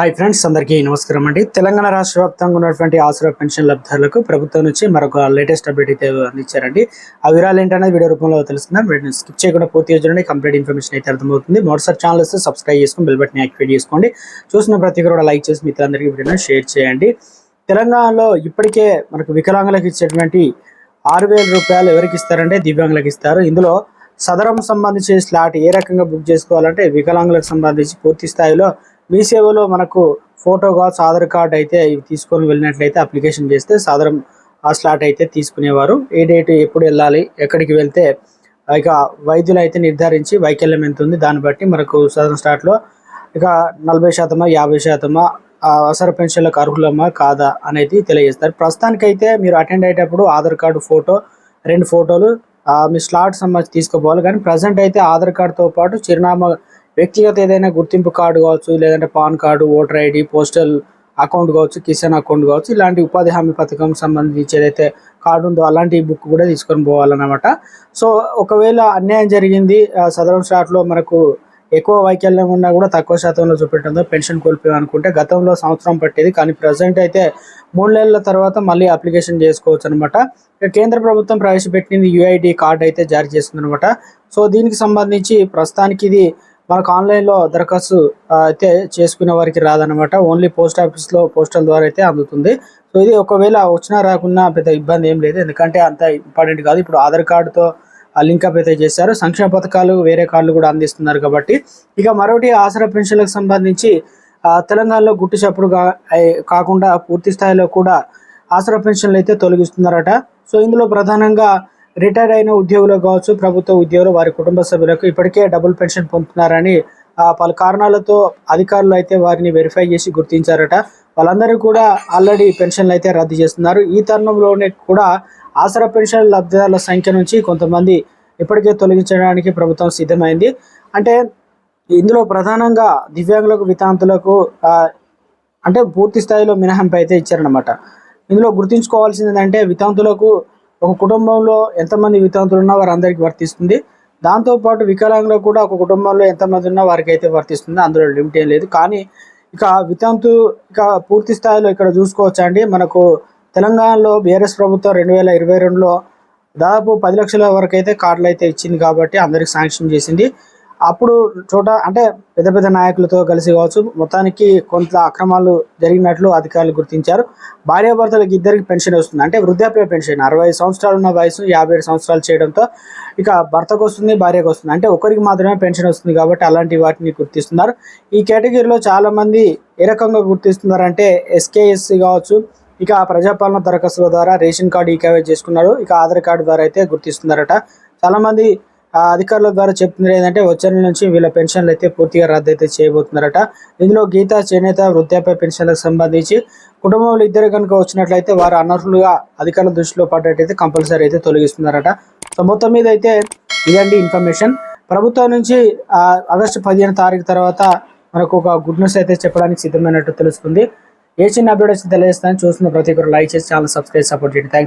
Hi friends అందరికీ నమస్కారం అండి. తెలంగాణ రాష్ట్ర వ్యాప్తంగా ఉన్నటువంటి ఆసరా పెన్షన్ లబ్ధారులకు ప్రభుత్వం నుంచి మరొక లేటెస్ట్ అప్డేట్ అయితే అందించారండి. ఆ వివరాలు ఏంటనేది వీడియో రూపంలో తెలుసుకుందాం. వీడియో స్కిప్ చేయకుండా పూర్తిగా చూడండి. కంప్లీట్ ఇన్ఫర్మేషన్ అయితే అర్థమవుతుంది. మరోసారి ఛానల్ వస్తే సబ్స్క్రైబ్ చేసుకొని బెల్ బటన్ యాక్టివేట్ చేసుకోండి. చూసిన ప్రతి కూడా లైక్ చేసి మిత్రులందరికీ వీడియోని షేర్ చేయండి. తెలంగాణలో ఇప్పటికే మనకు వికలాంగులకు ఇచ్చేటువంటి ఆరు రూపాయలు ఎవరికి ఇస్తారంటే దివ్యాంగులకు ఇస్తారు. ఇందులో సదరం సంబంధించిన స్లాట్ ఏ రకంగా బుక్ చేసుకోవాలంటే వికలాంగులకు సంబంధించి పూర్తి స్థాయిలో మీ సేవలో మనకు ఫోటో కావచ్చు ఆధార్ కార్డ్ అయితే ఇవి తీసుకొని వెళ్ళినట్లయితే అప్లికేషన్ చేస్తే సదరం ఆ స్లాట్ అయితే తీసుకునేవారు. ఏ డేట్ ఎప్పుడు వెళ్ళాలి ఎక్కడికి వెళ్తే ఇక వైద్యులు అయితే నిర్ధారించి వైకల్యం ఎంత ఉంది దాన్ని బట్టి మనకు సదరం స్లాట్లో ఇక నలభై శాతమా యాభై శాతమా అవసర పెన్షన్లకు అర్హులమా కాదా అనేది తెలియజేస్తారు. ప్రస్తుతానికైతే మీరు అటెండ్ అయ్యేటప్పుడు ఆధార్ కార్డు ఫోటో రెండు ఫోటోలు మీ స్లాట్ సంబంధించి తీసుకుపోవాలి కానీ ప్రజెంట్ అయితే ఆధార్ కార్డుతో పాటు చిరునామా వ్యక్తిగత ఏదైనా గుర్తింపు కార్డు కావచ్చు లేదంటే PAN card voter ID postal account కావచ్చు కిసాన్ అకౌంట్ కావచ్చు ఇలాంటి ఉపాధి హామీ పథకం సంబంధించి ఏదైతే కార్డు ఉందో అలాంటి బుక్ కూడా తీసుకొని పోవాలన్నమాట. సో ఒకవేళ అన్యాయం జరిగింది సదరం స్లాట్లో మనకు ఎక్కువ వైకల్యం ఉన్నా కూడా తక్కువ శాతంలో చూపెట్టడంతో పెన్షన్ కోల్పోయాం అనుకుంటే గతంలో సంవత్సరం పట్టేది. కానీ ప్రజెంట్ అయితే మూడు నెలల తర్వాత మళ్ళీ అప్లికేషన్ చేసుకోవచ్చు అనమాట కేంద్ర ప్రభుత్వం ప్రవేశపెట్టింది యుఐడి కార్డు అయితే జారీ చేస్తుంది అనమాట సో దీనికి సంబంధించి ప్రస్తుతానికి ఇది మనకు ఆన్లైన్లో దరఖాస్తు అయితే చేసుకునే వారికి రాదనమాట ఓన్లీ పోస్ట్ ఆఫీస్లో పోస్టల్ ద్వారా అయితే అందుతుంది. సో ఇది ఒకవేళ వచ్చినా రాకున్నా పెద్ద ఇబ్బంది ఏం లేదు. ఎందుకంటే అంత ఇంపార్టెంట్ కాదు. ఇప్పుడు ఆధార్ కార్డుతో లింక్ అప్ అయితే చేశారు. సంక్షేమ పథకాలు వేరే కార్డులు కూడా అందిస్తున్నారు కాబట్టి ఇక మరొకటి ఆసరా పెన్షన్లకు సంబంధించి తెలంగాణలో గుట్టు చప్పుడు కాకుండా పూర్తి స్థాయిలో కూడా ఆసరా పెన్షన్లు అయితే తొలగిస్తున్నారట. సో ఇందులో ప్రధానంగా రిటైర్డ్ అయిన ఉద్యోగులు కావచ్చు ప్రభుత్వ ఉద్యోగులు వారి కుటుంబ సభ్యులకు ఇప్పటికే డబుల్ పెన్షన్ పొందుతున్నారని పలు కారణాలతో అధికారులు అయితే వారిని వెరిఫై చేసి గుర్తించారట. వాళ్ళందరూ కూడా ఆల్రెడీ పెన్షన్లు అయితే రద్దు చేస్తున్నారు. ఈ తరుణంలోనే కూడా ఆసరా పెన్షన్ లబ్ధిదారుల సంఖ్య నుంచి కొంతమంది ఇప్పటికే తొలగించడానికి ప్రభుత్వం సిద్ధమైంది. అంటే ఇందులో ప్రధానంగా దివ్యాంగులకు వితాంతులకు అంటే పూర్తి స్థాయిలో మినహాంపు అయితే ఇచ్చారనమాట ఇందులో గుర్తుంచుకోవాల్సింది ఏంటంటే వితాంతులకు ఒక కుటుంబంలో ఎంతమంది వితాంతులు ఉన్నా వారందరికీ వర్తిస్తుంది. దాంతోపాటు వికలాంగులకు కూడా ఒక కుటుంబంలో ఎంతమంది ఉన్నా వారికి అయితే వర్తిస్తుంది. అందులో లిమిట్ ఏం లేదు. కానీ ఇక వితాంతు ఇక పూర్తి స్థాయిలో ఇక్కడ చూసుకోవచ్చా అండి మనకు తెలంగాణలో బీఆర్ఎస్ ప్రభుత్వం రెండు వేల ఇరవై రెండులో దాదాపు పది లక్షల వరకు అయితే కార్డులు అయితే ఇచ్చింది కాబట్టి అందరికి శాంక్షన్ చేసింది. అప్పుడు చోట అంటే పెద్ద పెద్ద నాయకులతో కలిసి కావచ్చు మొత్తానికి కొంత అక్రమాలు జరిగినట్లు అధికారులు గుర్తించారు. భార్యాభర్తలకు ఇద్దరికి పెన్షన్ వస్తుంది. అంటే వృద్ధాప్య పెన్షన్ అరవై సంవత్సరాలు ఉన్న వయసు యాభై సంవత్సరాలు చేయడంతో ఇక భర్తకు వస్తుంది భార్యకు వస్తుంది. అంటే ఒకరికి మాత్రమే పెన్షన్ వస్తుంది కాబట్టి అలాంటి వాటిని గుర్తిస్తున్నారు. ఈ కేటగిరీలో చాలామంది ఏ రకంగా గుర్తిస్తున్నారంటే ఎస్కేఎస్సి కావచ్చు ఇక ఆ ప్రజాపాలన దరఖాస్తుల ద్వారా రేషన్ కార్డు ఈకేవై చేసుకున్నారు ఇక ఆధార్ కార్డు ద్వారా అయితే గుర్తిస్తున్నారట. చాలామంది ఆ, అధికారుల ద్వారా చెప్తున్నారు ఏంటంటే వచ్చే నెల నుంచి వీళ్ళ పెన్షన్లు అయితే పూర్తిగా రద్దు అయితే చేయబోతున్నారట. ఇందులో గీత చేనేత వృద్ధాప్య పెన్షన్లకు సంబంధించి కుటుంబంలో ఇద్దరు కనుక వచ్చినట్లయితే వారు అనర్హులుగా అధికారుల దృష్టిలో పడ్డట్టయితే కంపల్సరీ అయితే తొలగిస్తున్నారట. సో మొత్తం మీద అయితే ఇదండి ఇన్ఫర్మేషన్. ప్రభుత్వం నుంచి ఆగస్టు పదిహేను తారీఖు తర్వాత మనకు ఒక గుడ్ న్యూస్ అయితే చెప్పడానికి సిద్ధమైనట్టు తెలుస్తుంది. ఏ చిన్న అప్డేట్ వచ్చి తెలియజేస్తాను. చూస్తున్న ప్రతి ఒక్కరు లైక్ చేసి ఛానల్ సబ్స్క్రైబ్ సపోర్ట్ చేయండి. థ్యాంక్స్